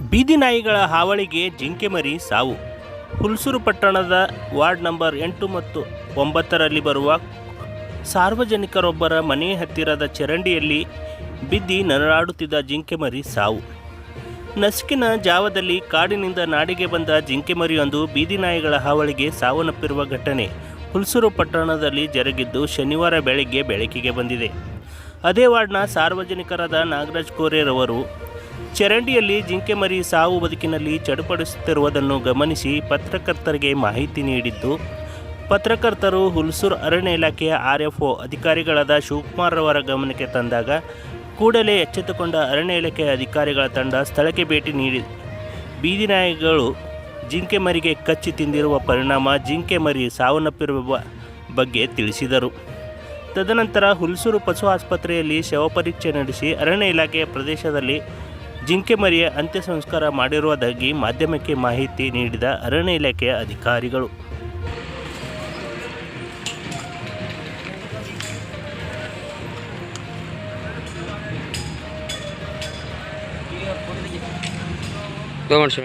ಬೀದಿ ನಾಯಿಗಳ ಹಾವಳಿಗೆ ಜಿಂಕೆ ಮರಿ ಸಾವು. ಹುಲ್ಸೂರು ಪಟ್ಟಣದ ವಾರ್ಡ್ ನಂಬರ್ ಎಂಟು ಮತ್ತು ಒಂಬತ್ತರಲ್ಲಿ ಬರುವ ಸಾರ್ವಜನಿಕರೊಬ್ಬರ ಮನೆ ಹತ್ತಿರದ ಚರಂಡಿಯಲ್ಲಿ ಬಿದ್ದಿ ನರಳಾಡುತ್ತಿದ್ದ ಜಿಂಕೆ ಮರಿ ಸಾವು. ನಸುಕಿನ ಜಾವದಲ್ಲಿ ಕಾಡಿನಿಂದ ನಾಡಿಗೆ ಬಂದ ಜಿಂಕೆ ಮರಿಯೊಂದು ಬೀದಿ ನಾಯಿಗಳ ಹಾವಳಿಗೆ ಸಾವನ್ನಪ್ಪಿರುವ ಘಟನೆ ಹುಲ್ಸೂರು ಪಟ್ಟಣದಲ್ಲಿ ಜರುಗಿದ್ದು ಶನಿವಾರ ಬೆಳಗ್ಗೆ ಬೆಳಕಿಗೆ ಬಂದಿದೆ. ಅದೇ ವಾರ್ಡ್ನ ಸಾರ್ವಜನಿಕರಾದ ನಾಗರಾಜ್ ಕೋರೆರವರು ಚರಂಡಿಯಲ್ಲಿ ಜಿಂಕೆ ಮರಿ ಸಾವು ಬದುಕಿನಲ್ಲಿ ಚಡುಪಡಿಸುತ್ತಿರುವುದನ್ನು ಗಮನಿಸಿ ಪತ್ರಕರ್ತರಿಗೆ ಮಾಹಿತಿ ನೀಡಿದ್ದು, ಪತ್ರಕರ್ತರು ಹುಲ್ಸೂರು ಅರಣ್ಯ ಇಲಾಖೆಯ ಆರ್ ಎಫ್ ಒ ಅಧಿಕಾರಿಗಳಾದ ಶಿವಕುಮಾರ್ ಅವರ ಗಮನಕ್ಕೆ ತಂದಾಗ, ಕೂಡಲೇ ಎಚ್ಚೆತ್ತುಕೊಂಡ ಅರಣ್ಯ ಇಲಾಖೆಯ ಅಧಿಕಾರಿಗಳ ತಂಡ ಸ್ಥಳಕ್ಕೆ ಭೇಟಿ ನೀಡಿ ಬೀದಿನಾಯಿಗಳು ಜಿಂಕೆ ಮರಿಗೆ ಕಚ್ಚಿ ತಿಂದಿರುವ ಪರಿಣಾಮ ಜಿಂಕೆ ಮರಿ ಸಾವನ್ನಪ್ಪಿರುವ ಬಗ್ಗೆ ತಿಳಿಸಿದರು. ತದನಂತರ ಹುಲ್ಸೂರು ಪಶು ಆಸ್ಪತ್ರೆಯಲ್ಲಿ ಶವ ಪರೀಕ್ಷೆ ನಡೆಸಿ ಅರಣ್ಯ ಇಲಾಖೆಯ ಪ್ರದೇಶದಲ್ಲಿ ಜಿಂಕೆ ಮರಿಯ ಅಂತ್ಯ ಸಂಸ್ಕಾರ ಮಾಡಿರುವುದಾಗಿ ಮಾಧ್ಯಮಕ್ಕೆ ಮಾಹಿತಿ ನೀಡಿದ ಅರಣ್ಯ ಇಲಾಖೆಯ ಅಧಿಕಾರಿಗಳು.